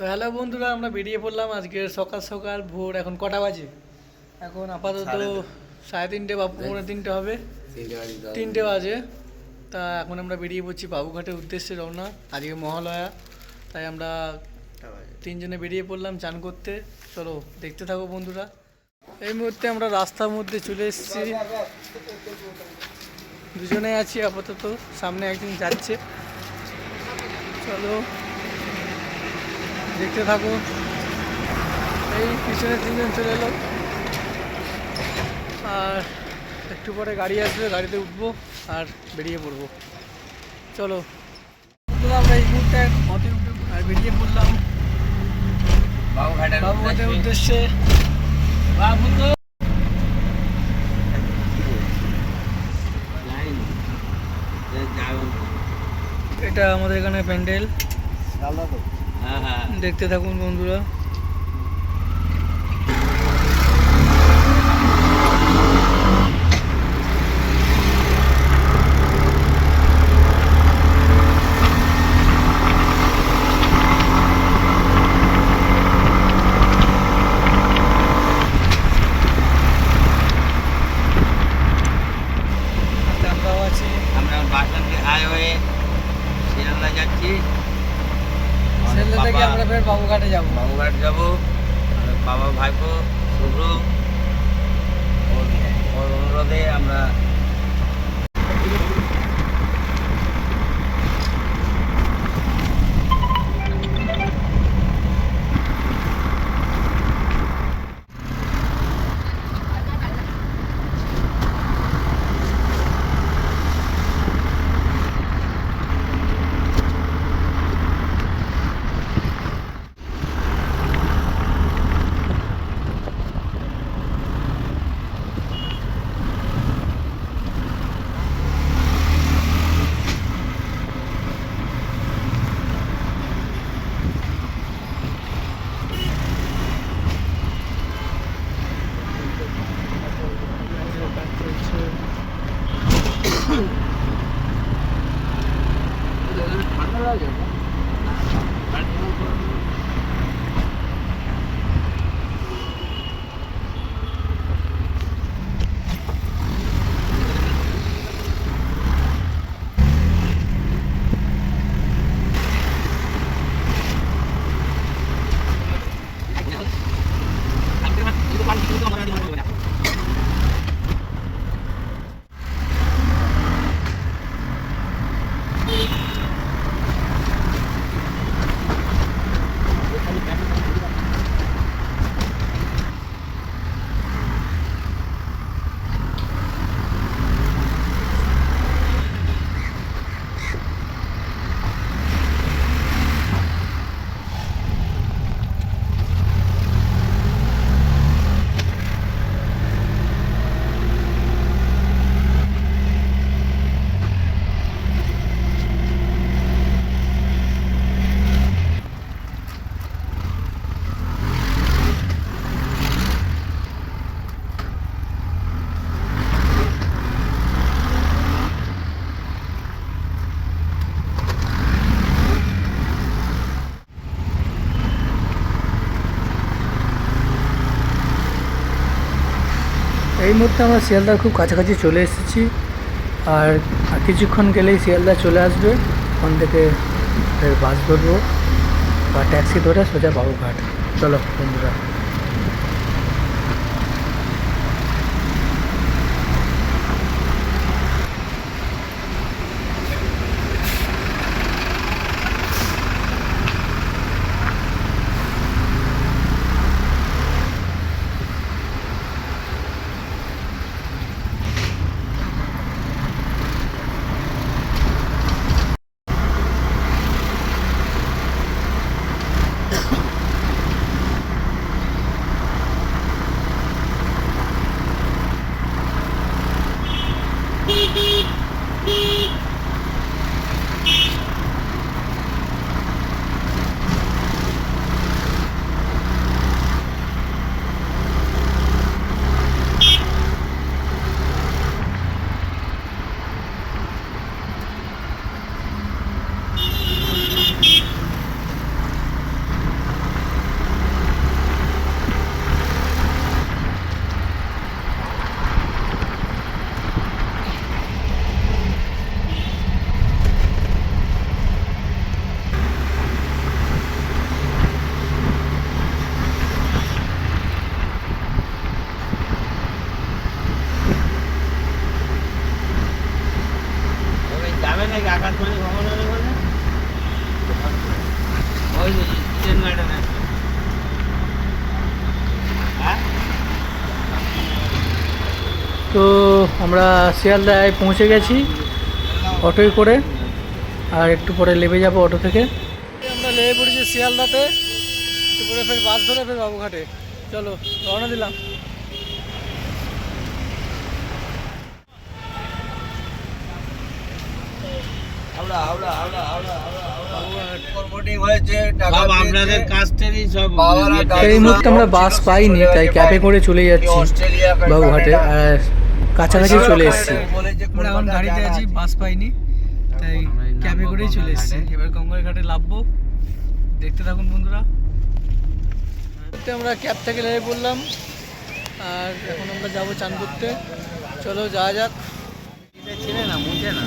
তো হ্যালো বন্ধুরা আমরা বেরিয়ে পড়লাম আজকে সকাল সকাল ভোর এখন কটা বাজে? এখন আপাতত সাড়ে তিনটে। বা পৌনে তিনটে হবে। তিনটে বাজে তা এখন আমরা বেরিয়ে পড়ছি বাবুঘাটের উদ্দেশ্যে রওনা আজকে মহালয়া। তাই আমরা তিনজনে বেরিয়ে পড়লাম চান করতে। চলো দেখতে থাকো বন্ধুরা। এই মুহূর্তে আমরা রাস্তার মধ্যে চলে এসেছি। দুজনে আছি আপাতত সামনে একজন যাচ্ছে। চলো। দেখতে থাকো এই পিছনে তিনজন চলে এলো। আর একটু পরে গাড়ি আসবে গাড়িতে উঠবো আর বেরিয়ে পড়ব। চলো। আমরা এই মুহূর্তে পথে উঠে আর বেরিয়ে পড়লাম। বাবুঘাটের উদ্দেশ্যে। বাবু এটা আমাদের এখানে প্যান্ডেল। দেখতে থাকুন বন্ধুরা। আমরা বাসন্তী হাইওয়ে শিয়ালদা যাচ্ছি। সেলদা থেকে আমরা ফের বাবুঘাটে যাব। বাবুঘাট যাব বাবা ভাইপো শুভ্র। ওর ওর অনুরোধে আমরা 到底有什么？এই মুহূর্তে আমরা শিয়ালদার খুব কাছাকাছি চলে এসেছি। আর আর কিছুক্ষণ গেলেই শিয়ালদা চলে আসবে। ওখান থেকে বাস ধরবো বা ট্যাক্সি ধরে সোজা বাবুঘাট চলো বন্ধুরা। ওই গার্ডেন তো আমরা শিয়ালদায় পৌঁছে গেছি অটোয় করে আর একটু পরে লেবে যাব অটো থেকে। আমরা লেবে পড়েছি শিয়ালদাতে একটু পরে ফের বাস ধরে ফের বাবুঘাটে। চলো রওনা দিলাম। সব আপনাদের কাস্টেরই সব এই মুহূর্তে আমরা বাস পাইনি তাই ক্যাবে করে চলে যাচ্ছি বাবুঘাটে আর কাছাকাছি চলে এসেছি। আমরা এখন গাড়িতে আছি বাস পাইনি তাই ক্যাবে করেই চলে এসেছি। এবার গঙ্গার ঘাটে নামবো দেখতে থাকুন বন্ধুরা। আমরা ক্যাব থেকে নেমে পড়লাম আর এখন আমরা যাব চান করতে। চলো যাওয়া যাক। ছিলেন না মুছে না।